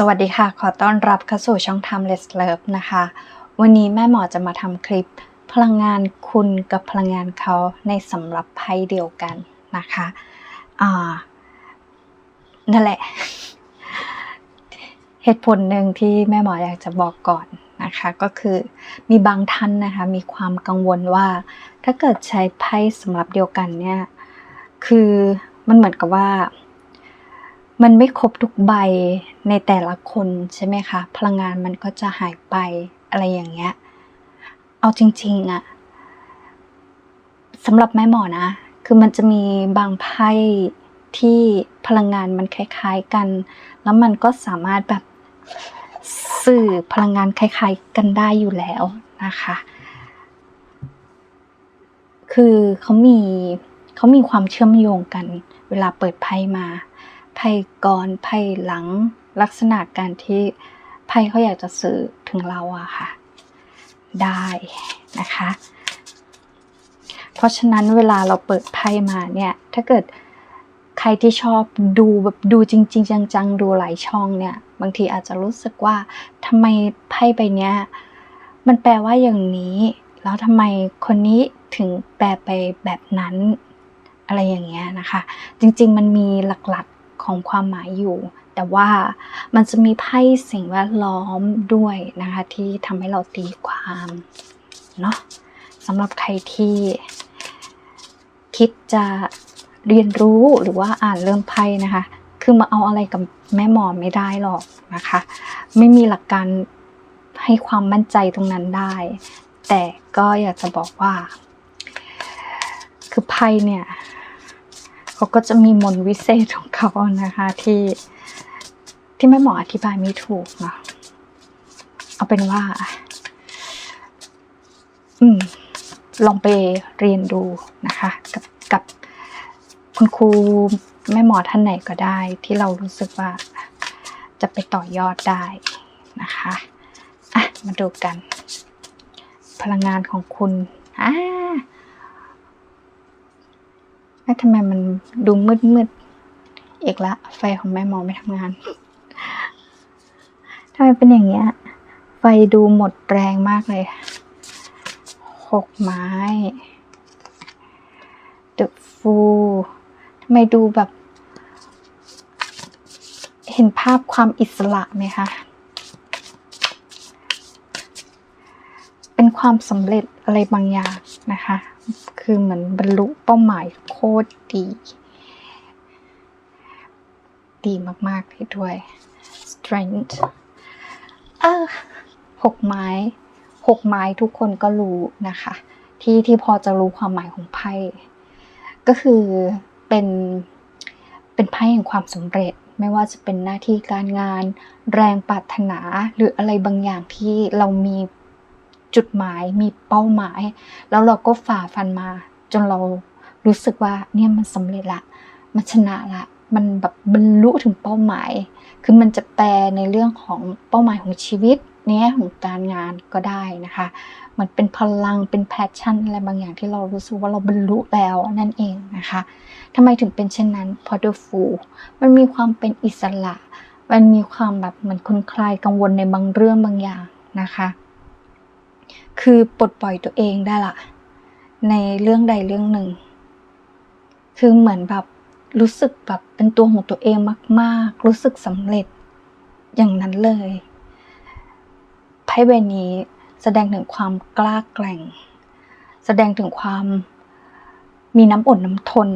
สวัสดีค่ะ ขอต้อนรับเข้าสู่ช่อง Timeless Love นะคะ วันนี้แม่หมอจะมาทำคลิป พลังงานคุณกับพลังงานเขาในสำหรับไพ่เดียวกันนะคะอ่านั่นแหละ เหตุผลหนึ่งที่แม่หมออยากจะบอกก่อนนะคะ ก็คือมีบางท่านนะคะ มีความกังวลว่า ถ้าเกิดใช้ไพ่สำหรับเดียวกันเนี่ย คือมันเหมือนกับว่า มันไม่ครบทุกใบในแต่ละคนใช่ไหมคะ พลังงานมันก็จะหายไปอะไรอย่างเงี้ย เอาจริงๆอะสำหรับแม่หมอนะ คือมันจะมีบางไพ่ที่พลังงานมันคล้ายๆกัน แล้วมันก็สามารถแบบสื่อพลังงานคล้ายๆกันได้อยู่แล้วนะคะ คือเขามีเขามีความเชื่อมโยงกัน เวลาเปิดไพ่มา ไพ่ก่อนไพ่หลังลักษณะการที่ไพ่เขาอยากจะสื่อถึงเราอะค่ะ ได้นะคะ เพราะฉะนั้นเวลาเราเปิดไพ่มาเนี่ย ถ้าเกิดใครที่ชอบดูแบบดูจริง ๆ จัง ๆ ดูหลายช่องเนี่ย บางทีอาจจะรู้สึกว่าทำไมไพ่ใบเนี้ยมันแปลว่าอย่างนี้ แล้วทำไมคนนี้ถึงแปลไปแบบนั้น อะไรอย่างเงี้ยนะคะ จริง ๆ มันมีหลักๆ ของความหมายอยู่ แต่ว่ามันจะมีไพ่สิ่งแวดล้อมด้วยนะคะที่ทำให้เราตีความเนาะสำหรับใครที่คิดจะเรียนรู้หรือว่าอ่านเรื่องไพ่นะคะ คือมาเอาอะไรกับแม่หมอไม่ได้หรอกนะคะ ไม่มีหลักการให้ความมั่นใจตรงนั้นได้ แต่ก็อยากจะบอกว่า คือไพ่เนี่ย เขาก็จะมีมนวิเศษของเขานะคะ ที่ที่แม่หมออธิบายไม่ถูกเนาะเอาเป็นว่า อืม ลองไปเรียนดูนะคะ กับกับคุณครูแม่หมอท่านไหนก็ได้ ที่เรารู้สึกว่าจะไปต่อยอดได้นะคะอะมาดูกัน พลังงานของคุณอ่า แล้วทำไมมันดูมืดมืดๆอีกละ ไฟของแม่หมอไม่ทำงานทำไมเป็นอย่างเงี้ย ไฟดูหมดแรงมากเลยหกไม้ The Fool ทำไมดูแบบ เห็นภาพความอิสระไหมคะ เป็นความสำเร็จอะไรบางอย่างนะคะ คือเหมือนบรรลุเป้าหมายโคตรดี ดีมากๆเลยด้วย strength เออหกไม้หกไม้ทุกคนก็รู้นะคะ ที่ที่พอจะรู้ความหมายของไพ่ก็คือเป็นเป็นไพ่แห่งความสำเร็จไม่ว่าจะเป็นหน้าที่การงาน แรงปรารถนาหรืออะไรบางอย่างที่เรามี จุดหมายมีเป้าหมาย แล้วเราก็ฝ่าฟันมา จนเรารู้สึกว่าเนี่ยมันสำเร็จละมันชนะละ มันแบบบรรลุถึงเป้าหมาย คือมันจะแปลในเรื่องของเป้าหมายของชีวิตเนี่ยของการงานก็ได้นะคะ มันเป็นพลังเป็นแพชชั่นอะไรบางอย่างที่เรารู้สึกว่าเราบรรลุแล้วนั่นเองนะคะทำไมถึงเป็นเช่นนั้นพราะ The Fool มันมีความเป็นอิสระ มันมีความแบบเหมือนคนคลายกังวลในบางเรื่องบางอย่างนะคะ คือปลดปล่อยตัวเองได้ละ ในเรื่องใดเรื่องหนึ่ง คือเหมือนแบบรู้สึกแบบเป็นตัวของตัวเองมาก ๆ รู้สึกสำเร็จอย่างนั้นเลยไพ่ใบนี้แสดงถึงความกล้าแกร่ง แสดงถึงความมีน้ำอดน้ำทน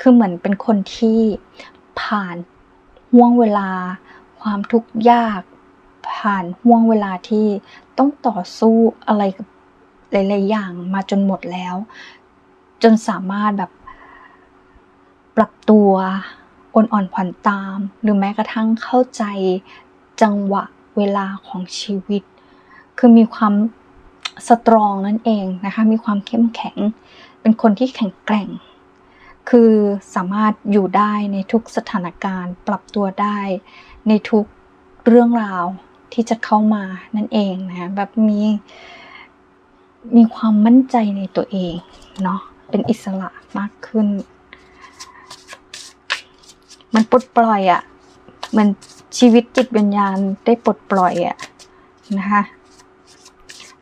คือเหมือนเป็นคนที่ผ่านห่วงเวลา ความทุกข์ยาก ผ่านห่วงเวลาที่ ต้องต่อสู้อะไรกับหลาย ๆ อย่างมาจนหมดแล้ว จนสามารถแบบปรับตัวอ่อนอ่อนผ่อนตาม หรือแม้กระทั่งเข้าใจจังหวะเวลาของชีวิต คือมีความสตรองนั่นเองนะคะ มีความเข้มแข็ง เป็นคนที่แข็งแกร่ง คือสามารถอยู่ได้ในทุกสถานการณ์ ปรับตัวได้ในทุกเรื่องราว ที่จะเข้ามานั่นเองนะคะแบบมีมีความมั่นใจในตัวเองเนาะเป็นอิสระมากขึ้น มันปลดปล่อยอะเหมือนชีวิตจิตวิญญาณได้ปลดปล่อยอะนะคะ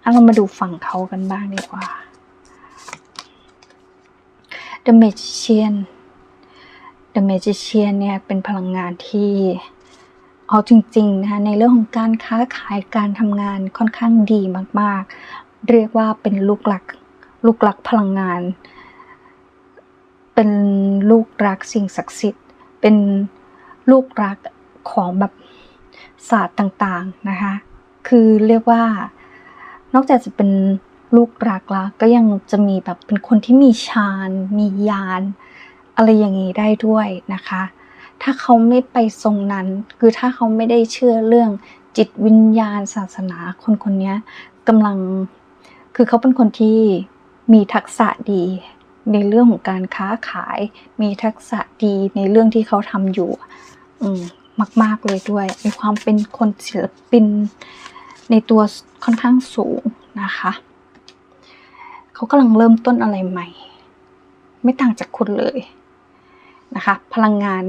เอาเรามาดูฝั่งเขากันบ้างดีกว่า The Magician The Magician เนี่ยเป็นพลังงานที่ เอาจริงๆนะคะในเรื่องของการค้าขายการทำงานค่อนข้างดีมากๆ เรียกว่าเป็นลูกหลักลูกหลักพลังงาน เป็นลูกรักสิ่งศักดิ์สิทธิ์ เป็นลูกรักของแบบศาสตร์ต่างๆนะคะ คือเรียกว่านอกจากจะเป็นลูกรักแล้วก็ยังจะมีแบบเป็นคนที่มีฌานมีญาณอะไรอย่างนี้ได้ด้วยนะคะ ถ้าเขาไม่ไปทรงนั้น คือถ้าเขาไม่ได้เชื่อเรื่องจิตวิญญาณศาสนาคนคนนี้กำลังคือเขาเป็นคนที่มีทักษะดีในเรื่องของการค้าขาย มีทักษะดีในเรื่องที่เขาทำอยู่มมาก ๆ เลยด้วย มีความเป็นคนศิลปินในตัวค่อนข้างสูงนะคะ เขากำลังเริ่มต้นอะไรใหม่ ไม่ต่างจากคุณเลยนะคะ พลังงาน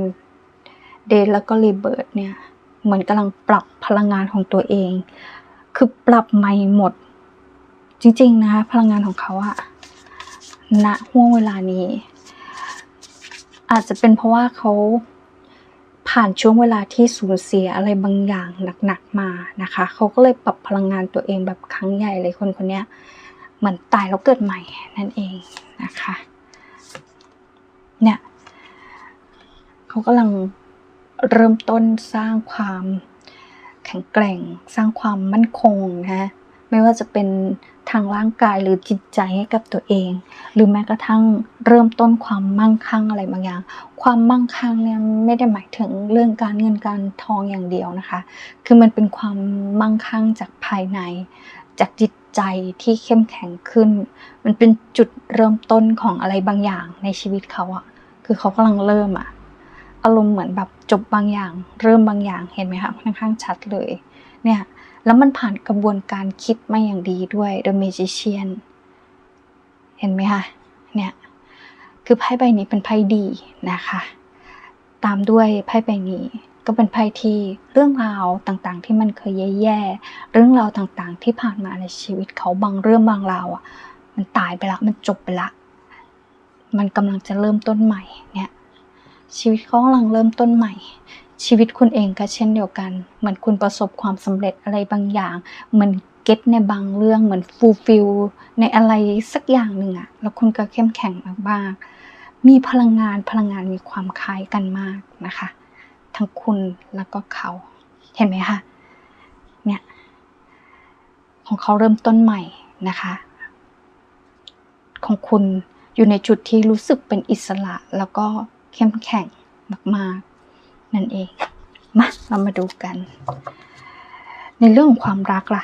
เดนแล้วก็รีเบิร์ดเนี่ยเหมือนกำลังปรับพลังงานของตัวเอง คือปรับใหม่หมด จริง ๆ นะคะพลังงานของเขาอะณห่วงเวลานี้ อาจจะเป็นเพราะว่าเขาผ่านช่วงเวลาที่สูญเสียอะไรบางอย่างหนักๆมานะคะ เขาก็เลยปรับพลังงานตัวเองแบบครั้งใหญ่เลยคนคนนี้เหมือนตายแล้วเกิดใหม่นั่นเองนะคะ เนี่ยเขากำลัง เริ่มต้นสร้างความแข็งแกร่ง สร้างความมั่นคงนะไม่ว่าจะเป็นทางร่างกายหรือจิตใจให้กับตัวเอง หรือแม้กระทั่งเริ่มต้นความมั่งคั่งอะไรบางอย่าง ความมั่งคั่งเนี่ยไม่ได้หมายถึงเรื่องการเงินการทองอย่างเดียวนะคะ คือมันเป็นความมั่งคั่งจากภายใน จากจิตใจที่เข้มแข็งขึ้น มันเป็นจุดเริ่มต้นของอะไรบางอย่างในชีวิตเขาอะคือเขากำลังเริ่มอะ อารมณ์เหมือนแบบจบบางอย่าง เริ่มบางอย่างเห็นไหมคะค่อนข้างชัดเลยเนี่ยแล้วมันผ่านกระบวนการคิดมาอย่างดีด้วย The Magician เห็นไหมคะเนี่ยคือไพ่ใบนี้เป็นไพ่ดีนะคะ ตามด้วยไพ่ใบนี้ก็เป็นไพ่ที่เรื่องราวต่างๆ ที่มันเคยแย่ๆเรื่องราวต่างๆ ที่ผ่านมาในชีวิตเขาบางเรื่องบางราวอะมันตายไปละมันจบไปละ มันกำลังจะเริ่มต้นใหม่เนี่ย ชีวิตเขากำลังเริ่มต้นใหม่ ชีวิตคุณเองก็เช่นเดียวกัน เหมือนคุณประสบความสำเร็จอะไรบางอย่าง เหมือนเก็ตในบางเรื่อง เหมือนฟูลฟิลในอะไรสักอย่างหนึ่งอะแล้วคุณก็เข้มแข็งมากๆมีพลังงานพลังงานมีความคล้ายกันมากนะคะ ทั้งคุณแล้วก็เขา เห็นไหมคะ เนี่ย ของเขาเริ่มต้นใหม่นะคะ ของคุณอยู่ในจุดที่รู้สึกเป็นอิสระแล้วก็ เข้มแข็งมากๆ นั่นเองมาเรามาดูกัน ในเรื่องความรักล่ะ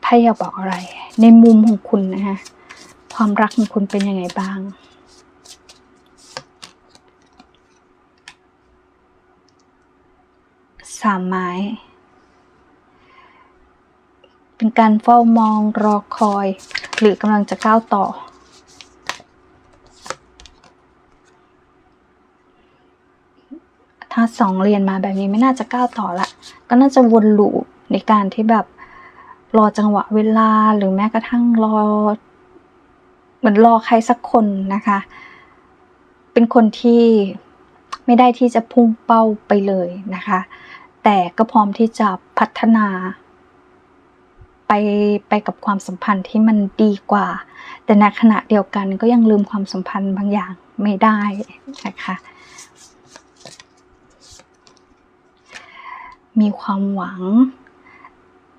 ไพ่อยากบอกอะไร ในมุมของคุณนะฮะความรักของคุณเป็นยังไงบ้างสามไม้ เป็นการเฝ้ามองรอคอย หรือกำลังจะก้าวต่อ ถ้าสองเรียนมาแบบนี้ไม่น่าจะก้าวต่อละ ก็น่าจะวนลูปในการที่แบบรอจังหวะเวลาหรือแม้กระทั่งรอ เหมือนรอใครสักคนนะคะ เป็นคนที่ไม่ได้ที่จะพุ่งเป้าไปเลยนะคะ แต่ก็พร้อมที่จะพัฒนา ไปไปกับความสัมพันธ์ที่มันดีกว่า แต่ในขณะเดียวกันก็ยังลืมความสัมพันธ์บางอย่างไม่ได้นะคะ มีความหวัง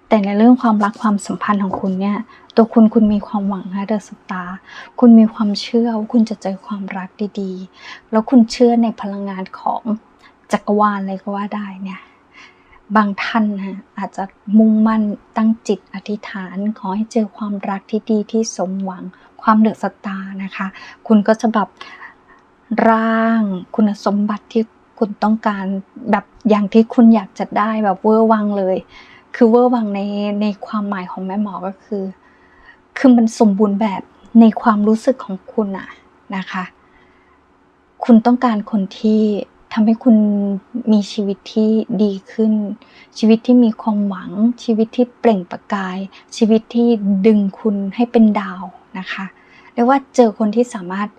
แต่ในเรื่องความรักความสัมพันธ์ของคุณเนี่ย ตัวคุณคุณมีความหวังนะเดอะสตาร์คุณมีความเชื่อว่าคุณจะเจอความรักดีๆ แล้วคุณเชื่อในพลังงานของจักรวาลเลยก็ว่าได้เนี่ยบางท่านนะอาจจะมุ่งมั่นตั้งจิตอธิษฐาน ขอให้เจอความรักที่ดีที่สมหวังความเดือดสตานะคะ คุณก็จะแบบร่างคุณสมบัติที่ คุณต้องการแบบอย่างที่คุณอยากจะได้แบบเวอร์วังเลย คือเวอร์วังในในความหมายของแม่หมอก็คือ คือมันสมบูรณ์แบบในความรู้สึกของคุณอะนะคะ คุณต้องการคนที่ทำให้คุณมีชีวิตที่ดีขึ้น ชีวิตที่มีความหวัง ชีวิตที่เปล่งประกาย ชีวิตที่ดึงคุณให้เป็นดาวนะคะเรียกว่าเจอคนที่สามารถ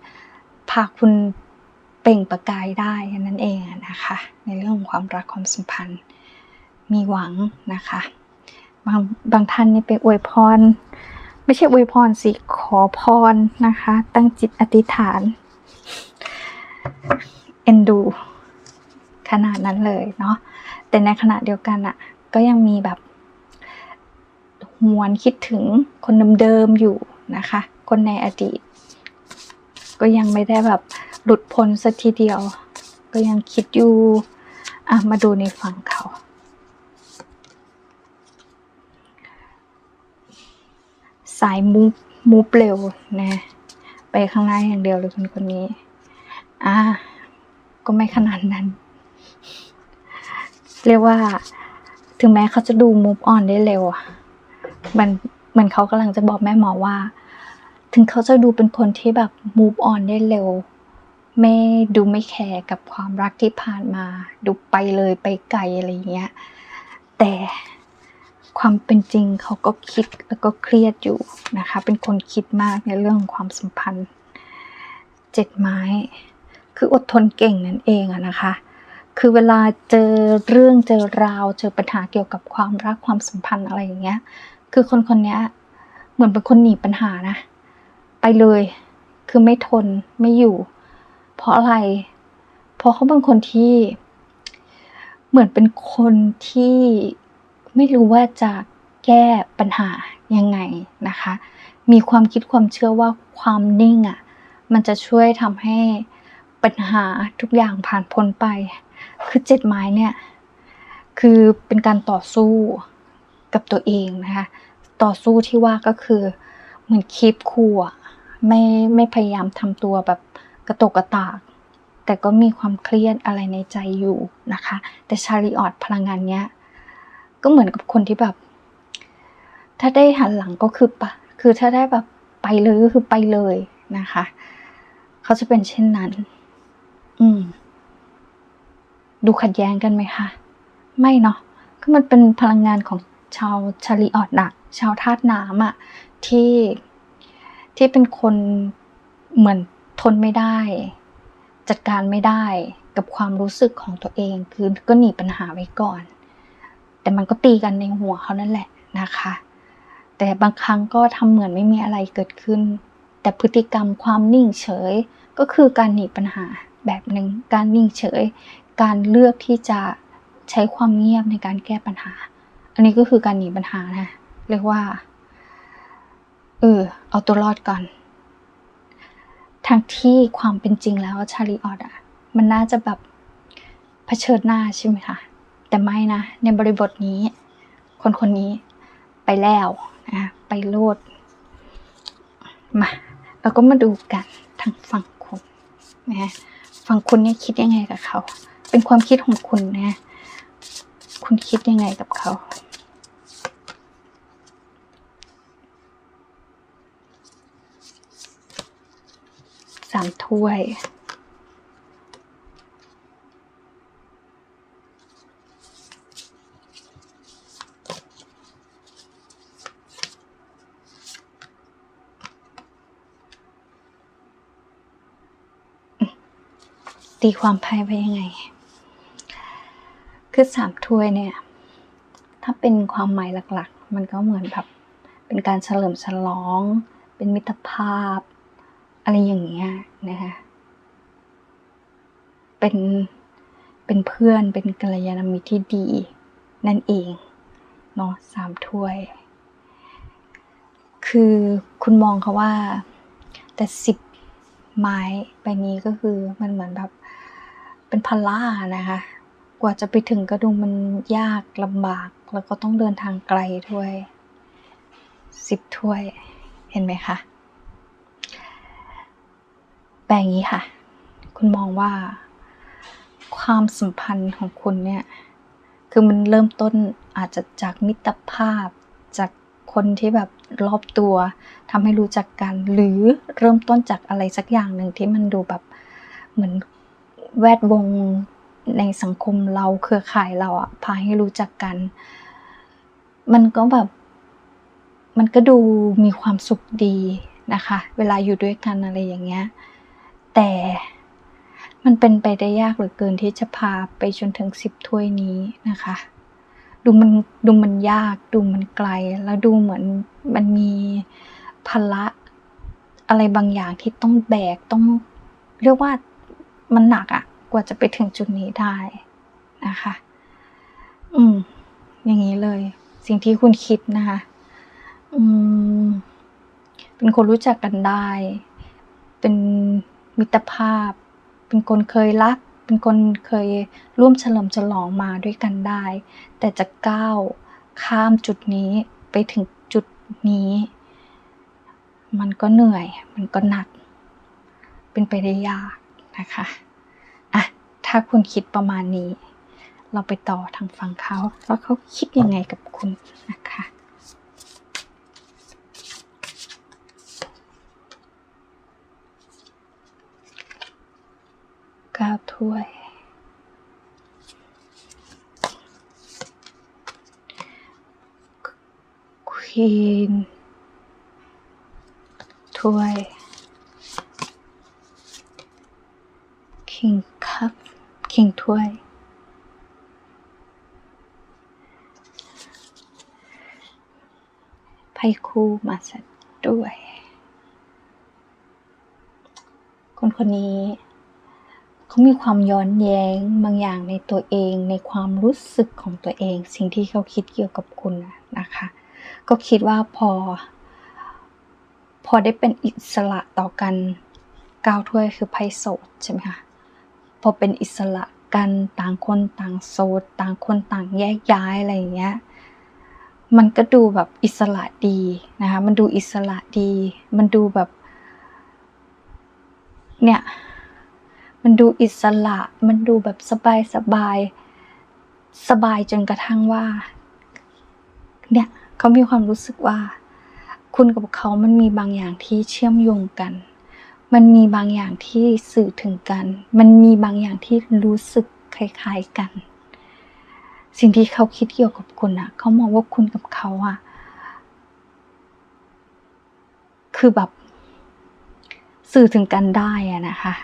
พาคุณ เปล่งประกายได้นั่นเองนะคะ ในเรื่องของความรักความสัมพันธ์มีหวังนะคะบางบางท่านนี่ไปอวยพร ไม่ใช่อวยพรสิขอพรนะคะ ตั้งจิตอธิษฐานเอ็นดูขนาดนั้นเลยเนาะแต่ในขณะเดียวกันอะ่ะก็ยังมีแบบหวนคิดถึงคนเดิมๆอยู่นะคะ คนในอดีต ก็ยังไม่ได้แบบ หลุดพ้นสักทีเดียว ก็ยังคิดอยู่ อะ มาดูในฝั่งเขา สายมูฟมูฟเร็วนะ ไปข้างหน้าอย่างเดียวเลยคนคนนี้ อ่าก็ไม่ขนาดนั้น เรียกว่า ถึงแม้เขาจะดู move on ได้เร็วอะมันเหมือนเขากำลังจะบอกแม่หมอว่า ถึงเขาจะดูเป็นคนที่แบบ move on ได้เร็ว ไม่ดูไม่แคร์กับความรักที่ผ่านมา ดูไปเลยไปไกลอะไรเงี้ย แต่ความเป็นจริงเขาก็คิดแล้วก็เครียดอยู่นะคะ เป็นคนคิดมากในเรื่องของความสัมพันธ์เจ็ดไม้ คืออดทนเก่งนั่นเองอะนะคะ คือเวลาเจอเรื่องเจอราวเจอปัญหาเกี่ยวกับความรักความสัมพันธ์อะไรอย่างเงี้ย คือคนคนนี้เหมือนเป็นคนหนีปัญหานะ ไปเลย คือไม่ทนไม่อยู่ เพราะอะไร เพราะเขาเป็นคนที่ เหมือนเป็นคนที่ไม่รู้ว่าจะแก้ปัญหายังไงนะคะ มีความคิดความเชื่อว่าความนิ่งอะ่ะ มันจะช่วยทำให้ปัญหาทุกอย่างผ่านพ้นไป คือเจ็ดไม้เนี่ย คือเป็นการต่อสู้กับตัวเองนะคะ ต่อสู้ที่ว่าก็คือเหมือนคีบคู่ไม่ไม่พยายามทำตัวแบบ กระตกกระตาก แต่ก็มีความเครียดอะไรในใจอยู่นะคะ แต่ชาริออตพลังงานเนี้ยก็เหมือนกับคนที่แบบ ถ้าได้หันหลังก็คือปะคือถ้าได้แบบไปเลยก็คือไปเลยนะคะ เขาจะเป็นเช่นนั้น อืม ดูขัดแย้งกันไหมคะ ไม่เนาะก็มันเป็นพลังงานของชาวชาลีออดนะชาวธาตุน้ำอะที่ที่เป็นคนเหมือน ทนไม่ได้ จัดการไม่ได้กับความรู้สึกของตัวเอง คือก็หนีปัญหาไว้ก่อน แต่มันก็ตีกันในหัวเขานั่นแหละนะคะ แต่บางครั้งก็ทำเหมือนไม่มีอะไรเกิดขึ้น แต่พฤติกรรมความนิ่งเฉยก็คือการหนีปัญหาแบบหนึ่งการนิ่งเฉย การเลือกที่จะใช้ความเงียบในการแก้ปัญหา อันนี้ก็คือการหนีปัญหานะ เรียกว่า เออ เอาตัวรอดก่อน ทั้งที่ความเป็นจริงแล้วชาลีออดอะมันน่าจะแบบเผชิญหน้าใช่ไหมคะแต่ไม่นะ ในบริบทนี้ คนคนนี้ไปแล้วนะไปโลดมาเราก็มาดูกันทางฝั่งคุณนะฝั่งคุณเนี่ยคิดยังไงกับเขา เป็นความคิดของคุณนะ คุณคิดยังไงกับเขา สามถ้วย ตีความไพ่ไปยังไง คือสามถ้วยเนี่ย ถ้าเป็นความหมายหลักๆ มันก็เหมือนแบบเป็นการเฉลิมฉลอง เป็นมิตรภาพ อะไรอย่างเงี้ยนะคะเป็นเป็นเพื่อนเป็นกัลยาณมิตรที่ดี นั่นเองเนาะสามถ้วย คือคุณมองเขาว่า แต่สิบไม้ใบนี้ก็คือมันเหมือนแบบเป็นพล่านะคะ กว่าจะไปถึงก็ดูมันยากลำบาก แล้วก็ต้องเดินทางไกลด้วยสิบถ้วย เห็นไหมคะ แปลงนี้ค่ะ คุณมองว่า ความสัมพันธ์ของคุณเนี่ย คือมันเริ่มต้นอาจจะจากมิตรภาพ จากคนที่แบบรอบตัวทำให้รู้จักกัน หรือเริ่มต้นจากอะไรสักอย่างหนึ่งที่มันดูแบบเหมือนแวดวงในสังคมเราเครือข่ายเราอะพาให้รู้จักกัน มันก็แบบ มันก็ดูมีความสุขดีนะคะ เวลาอยู่ด้วยกันอะไรอย่างเงี้ย แต่มันเป็นไปได้ยากเหลือเกินที่จะพาไปจนถึงสิบถ้วยนี้นะคะ ดูมันดูมันยากดูมันไกล แล้วดูเหมือนมันมีภาระอะไรบางอย่างที่ต้องแบกต้องเรียกว่ามันหนักอะกว่าจะไปถึงจุดนี้ได้นะคะ อืม อย่างนี้เลย สิ่งที่คุณคิดนะคะ อืม เป็นคนรู้จักกันได้ เป็น มิตรภาพ เป็นคนเคยรัก เป็นคนเคยร่วมเฉลิมฉลองมาด้วยกันได้ แต่จะก้าวข้ามจุดนี้ไปถึงจุดนี้ มันก็เหนื่อย มันก็หนัก เป็นไปได้ยากนะคะอะถ้าคุณคิดประมาณนี้ เราไปต่อทางฝั่งเขาแล้วเขาคิดยังไงกับคุณนะคะ เก้าถ้วย ควีน ถ้วย คิงคัพ คิงถ้วย ไพ่คู่มาสัตด้วย คนคนนี้ เขามีความย้อนแย้งบางอย่างในตัวเอง ในความรู้สึกของตัวเอง สิ่งที่เขาคิดเกี่ยวกับคุณนะนะคะ ก็คิดว่าพอ พอได้เป็นอิสระต่อกันก้าวถ้วยคือไพ่โสดใช่ไหมคะพอเป็นอิสระกันต่างคนต่างโสดต่างคนต่างแยกย้ายอะไรอย่างเงี้ยมันก็ดูแบบอิสระดีนะคะ มันดูอิสระดี มันดูแบบ เนี่ย มันดูอิสระ มันดูแบบสบายสบาย สบายจนกระทั่งว่า เนี่ยเขามีความรู้สึกว่า คุณกับเขามันมีบางอย่างที่เชื่อมโยงกัน มันมีบางอย่างที่สื่อถึงกัน มันมีบางอย่างที่รู้สึกคล้ายๆกัน สิ่งที่เขาคิดเกี่ยวกับคุณอะเขามองว่าคุณกับเขาอะคือแบบสื่อถึงกันได้อะนะคะ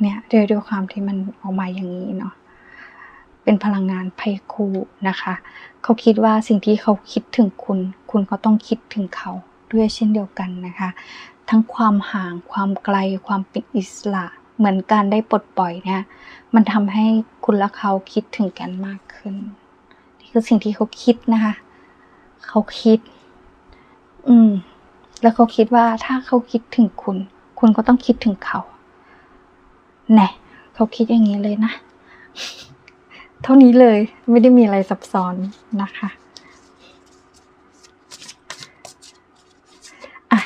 เนี่ยด้วยด้วยความที่มันออกมาอย่างนี้เนาะเป็นพลังงานไพคูนะคะ เขาคิดว่าสิ่งที่เขาคิดถึงคุณ คุณก็ต้องคิดถึงเขาด้วยเช่นเดียวกันนะคะ ทั้งความห่างความไกลความเป็นอิสระ เหมือนการได้ปลดปล่อยเนี่ยมันทำให้คุณและเขาคิดถึงกันมากขึ้น นี่คือสิ่งที่เขาคิดนะคะ เขาคิด อืม แล้วเขาคิดว่าถ้าเขาคิดถึงคุณ คุณก็ต้องคิดถึงเขา แน่เขาคิดอย่างนี้เลยนะ เท่านี้เลยไม่ได้มีอะไรซับซ้อนนะคะอะ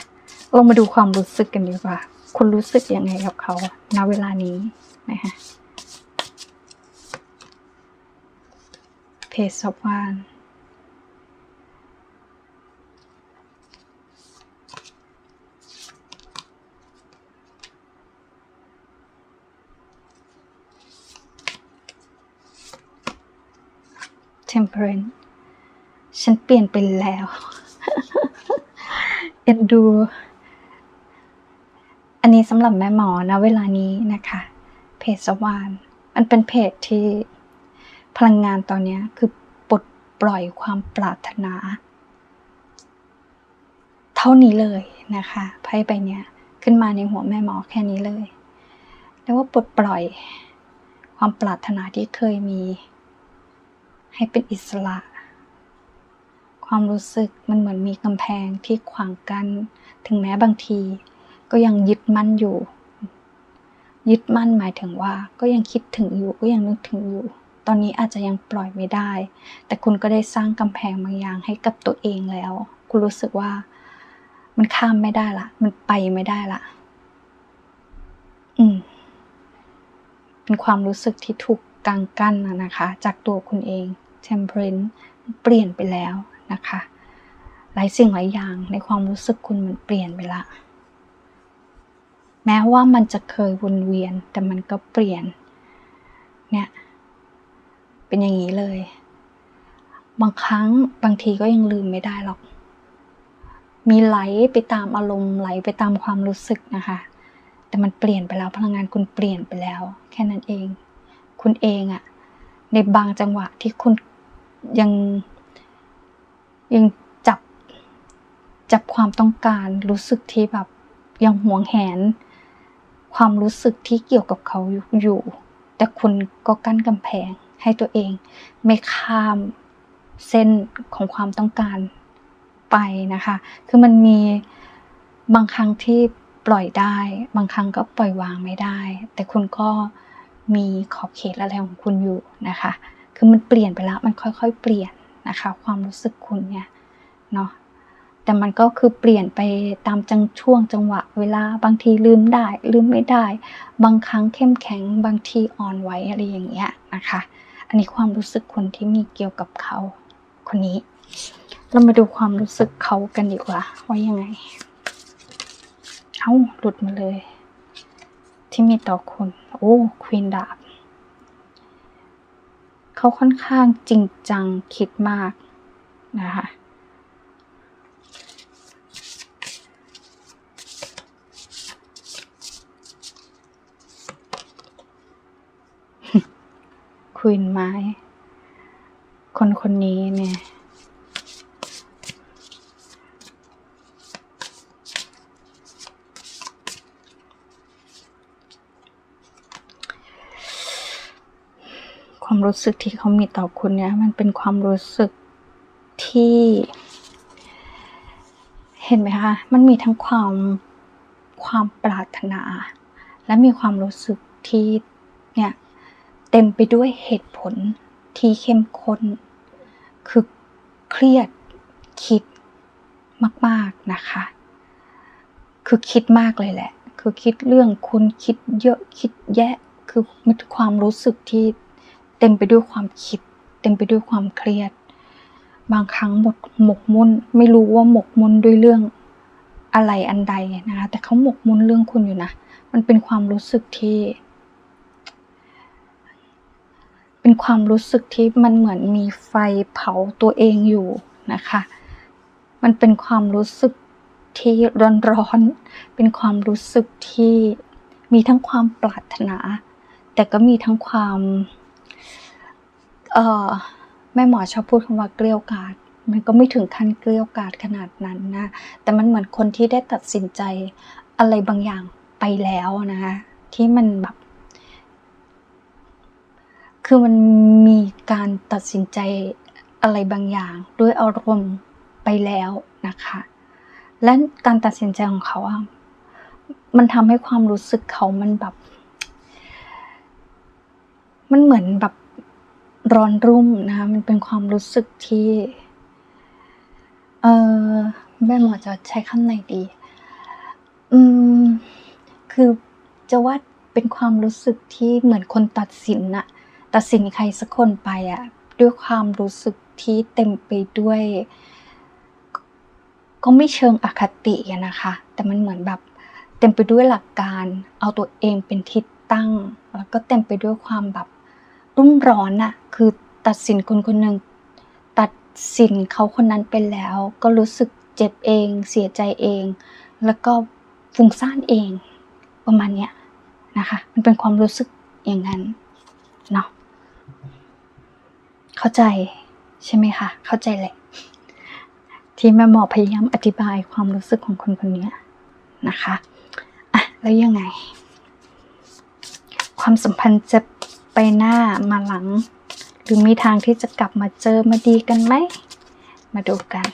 ลองมาดูความรู้สึกกันดีกว่า คุณรู้สึกยังไงกับเขาณเวลานี้นะคะเพจ มเพรนฉันเปลี่ยนไปแล้ว เอ็นดู อันนี้สำหรับแม่หมอนะเวลานี้นะคะ เพจสวาน มันเป็นเพจที่พลังงานตอนนี้คือปลดปล่อยความปรารถนา เท่านี้เลยนะคะไพ่ใบเนี้ยขึ้นมาในหัวแม่หมอแค่นี้เลยเรียกว่าปลดปล่อยความปรารถนาที่เคยมี ให้เป็นอิสระ ความรู้สึกมันเหมือนมีกำแพงที่ขวางกันถึงแม้บางที ก็ยังยึดมั่นอยู่ ยึดมั่นหมายถึงว่าก็ยังคิดถึงอยู่ก็ยังนึกถึงอยู่ ตอนนี้อาจจะยังปล่อยไม่ได้ แต่คุณก็ได้สร้างกำแพงบางอย่างให้กับตัวเองแล้ว คุณรู้สึกว่า มันข้ามไม่ได้ละมันไปไม่ได้ละอืมเป็นความรู้สึกที่ถูกกังกั้นนะคะ จากตัวคุณเอง temperance เปลี่ยนไปแล้วนะคะ หลายสิ่งหลายอย่างในความรู้สึกคุณมันเปลี่ยนไปละ แม้ว่ามันจะเคยวนเวียนแต่มันก็เปลี่ยน เนี่ย เป็นอย่างนี้เลย บางครั้งบางทีก็ยังลืมไม่ได้หรอก มีไหลไปตามอารมณ์ไหลไปตามความรู้สึกนะคะ แต่มันเปลี่ยนไปแล้วพลังงานคุณเปลี่ยนไปแล้ว แค่นั้นเอง คุณเองอะในบางจังหวะที่คุณ ยังยังจับจับความต้องการรู้สึกที่แบบยังหวงแหน ความรู้สึกที่เกี่ยวกับเขาอยู่ แต่คุณก็กั้นกำแพงให้ตัวเอง ไม่ข้ามเส้นของความต้องการไปนะคะ คือมันมีบางครั้งที่ปล่อยได้ บางครั้งก็ปล่อยวางไม่ได้ แต่คุณก็มีขอบเขตอะไรของคุณอยู่นะคะ คือมันเปลี่ยนไปแล้ว มันค่อยๆ เปลี่ยนนะคะ ความรู้สึกคุณเนี่ยเนาะแต่มันก็คือเปลี่ยนไปตามจังช่วงจังหวะเวลาบางทีลืมได้ลืมไม่ได้ บางครั้งเข้มแข็งบางทีอ่อนไหวอะไรอย่างเงี้ยนะคะ อันนี้ความรู้สึกคนที่มีเกี่ยวกับเขาคนนี้ เรามาดูความรู้สึกเขากันดีกว่าว่ายังไงเอ้าหลุดมาเลย ที่มีต่อคุณ โอ้ควีนดาบ เขาค่อนข้างจริงจังคิดมากนะคะควีนไม้ คนคนนี้เนี่ย ความรู้สึกที่เขามีต่อคุณเนี่ย มันเป็นความรู้สึกที่ เห็นไหมคะ มันมีทั้งความความปรารถนา และมีความรู้สึกที่เนี่ยเต็มไปด้วยเหตุผลที่เข้มข้น คือเครียดคิดมากๆนะคะ คือคิดมากเลยแหละ คือคิดเรื่องคุณคิดเยอะคิดแยะ คือมันความรู้สึกที่ เต็มไปด้วยความคิด เต็มไปด้วยความเครียด บางครั้งหมดหมกมุ่นไม่รู้ว่าหมกมุ่นด้วยเรื่องอะไรอันใดนะคะแต่เขาหมกมุ่นเรื่องคุณอยู่นะมันเป็นความรู้สึกที่ เป็นความรู้สึกที่มันเหมือนมีไฟเผาตัวเองอยู่นะคะ มันเป็นความรู้สึกที่ร้อนๆ เป็นความรู้สึกที่มีทั้งความปรารถนา แต่ก็มีทั้งความ เออแม่หมอชอบพูดคำว่าเกลี้ยวกาดมันก็ไม่ถึงขั้นเกลี้ยวกาดขนาดนั้นนะ แต่มันเหมือนคนที่ได้ตัดสินใจอะไรบางอย่างไปแล้วนะคะที่มันแบบ คือมันมีการตัดสินใจอะไรบางอย่าง ด้วยอารมณ์ไปแล้วนะคะ และการตัดสินใจของเขาอะมันทำให้ความรู้สึกเขามันแบบ มันเหมือนแบบ ร้อนรุ่มนะคะมันเป็นความรู้สึกที่ เออแม่หมอจะใช้คำไหนดี อืม คือจะว่าเป็นความรู้สึกที่เหมือนคนตัดสินอะตัดสินใครสักคนไปอะด้วยความรู้สึกที่เต็มไปด้วย ก็ไม่เชิงอคติอะนะคะ แต่มันเหมือนแบบเต็มไปด้วยหลักการ เอาตัวเองเป็นทิศตั้ง แล้วก็เต็มไปด้วยความแบบ รุ่มร้อนอะคือตัดสินคนคนหนึ่งตัดสินเขาคนนั้นไปแล้ว ก็รู้สึกเจ็บเอง เสียใจเอง แล้วก็ฟุ้งซ่านเอง ประมาณเนี้ยนะคะ มันเป็นความรู้สึกอย่างนั้นเนาะเข้าใจใช่ไหมคะ เข้าใจแหละที่แม่หมอพยายามอธิบายความรู้สึกของคนคนนี้นะคะอะแล้วยังไง ความสัมพันธ์จะ หน้ามาหลัง หรือมีทางที่จะกลับมาเจอมาดีกันไหม มาดูกัน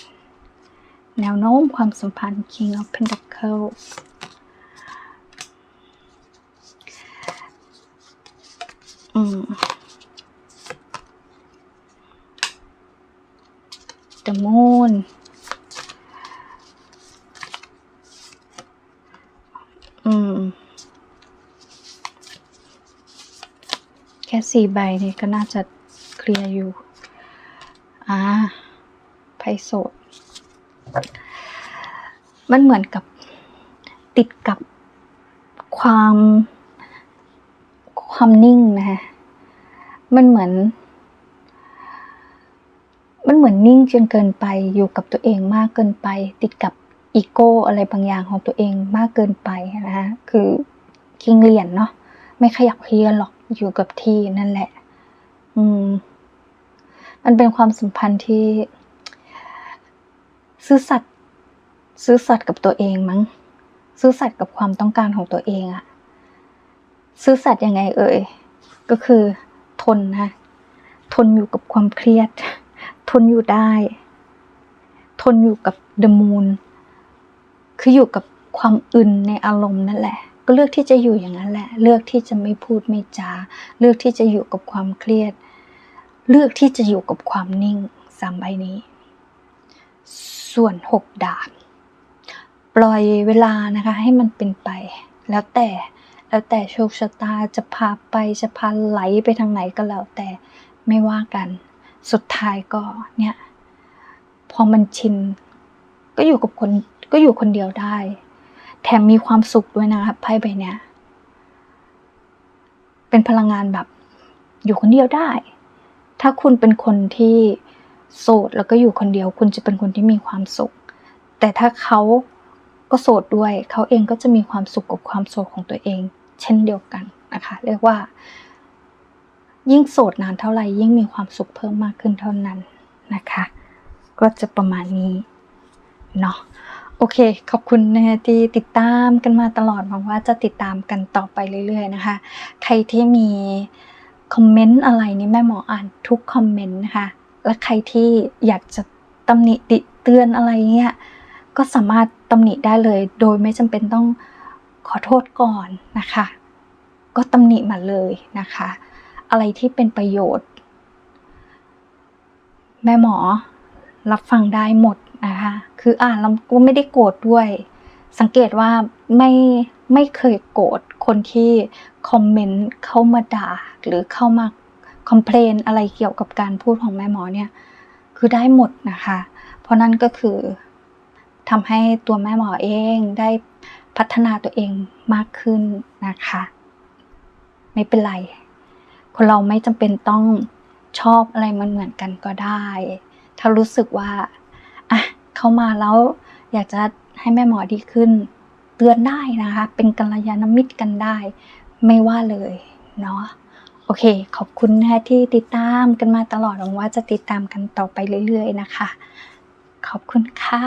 แนวโน้มความสัมพันธ์ King of Pentacles อืม The Moon อืม แค่ สี่ใบนี่ก็น่าจะเคลียร์อยู่ อ่าไพ่โสด มันเหมือนกับติดกับความความนิ่งนะฮะมันเหมือน มันเหมือนนิ่งจนเกินไปอยู่กับตัวเองมากเกินไป ติดกับอีโก้อะไรบางอย่างของตัวเองมากเกินไปนะคะคือคิงเหรียญเนาะไม่ขยับเคลียนหรอก อยู่กับที่นั่นแหละ อืม มันเป็นความสัมพันธ์ที่ ซื่อสัตย์ซื่อสัตย์กับตัวเองมั้ง ซื่อสัตย์กับความต้องการของตัวเองอะซื่อสัตย์ยังไงเอ่ย ก็คือ ทนนะ ทนอยู่กับความเครียด ทนอยู่ได้ ทนอยู่กับเดมูนคืออยู่กับความอึนในอารมณ์นั่นแหละ ก็เลือกที่จะอยู่อย่างนั้นแหละ เลือกที่จะไม่พูดไม่จา เลือกที่จะอยู่กับความเครียด เลือกที่จะอยู่กับความนิ่งสามใบนี้ ส่วนหกดาบปล่อยเวลานะคะ ให้มันเป็นไป แล้วแต่แล้วแต่โชคชะตาจะพาไปจะพาไหลไปทางไหนก็แล้วแต่ไม่ว่ากัน สุดท้ายก็เนี่ย พอมันชินก็อยู่กับคนก็อยู่คนเดียวได้ แถมมีความสุขด้วยนะคะไพ่ใบเนี้ย เป็นพลังงานแบบ อยู่คนเดียวได้ ถ้าคุณเป็นคนที่โสดแล้วก็อยู่คนเดียว คุณจะเป็นคนที่มีความสุข แต่ถ้าเขาก็โสดด้วย เขาเองก็จะมีความสุขกับความโสดของตัวเอง เช่นเดียวกันนะคะ เรียกว่า ยิ่งโสดนานเท่าไหร่ยิ่งมีความสุขเพิ่มมากขึ้นเท่านั้นนะคะ ก็จะประมาณนี้เนาะ โอเค ขอบคุณนะคะที่ติดตามกันมาตลอดหวังว่าจะติดตามกันต่อไปเรื่อย ๆ นะคะ ใครที่มีคอมเมนต์อะไรนี่แม่หมออ่านทุกคอมเมนต์นะคะ และใครที่อยากจะตำหนิติเตือนอะไรเงี้ยก็สามารถตำหนิได้เลย โดยไม่จำเป็นต้องขอโทษก่อนนะคะ ก็ตำหนิมาเลยนะคะ อะไรที่เป็นประโยชน์ แม่หมอรับฟังได้หมด นะคะ คืออ่านแล้วก็ไม่ได้โกรธด้วย สังเกตว่าไม่ไม่เคยโกรธคนที่คอมเมนต์เข้ามาด่าหรือเข้ามาคอมเพลนอะไรเกี่ยวกับการพูดของแม่หมอเนี่ยคือได้หมดนะคะ เพราะนั่นก็คือทำให้ตัวแม่หมอเองได้พัฒนาตัวเองมากขึ้นนะคะ ไม่เป็นไร คนเราไม่จำเป็นต้องชอบอะไรมันเหมือนกันก็ได้ ถ้ารู้สึกว่า อะเข้ามาแล้วอยากจะให้แม่หมอดีขึ้น เตือนได้นะคะ เป็นกัลยาณมิตรกันได้ ไม่ว่าเลยเนาะโอเค ขอบคุณนะคะที่ติดตามกันมาตลอดหวังว่าจะติดตามกันต่อไปเรื่อย ๆ นะคะ ขอบคุณค่ะ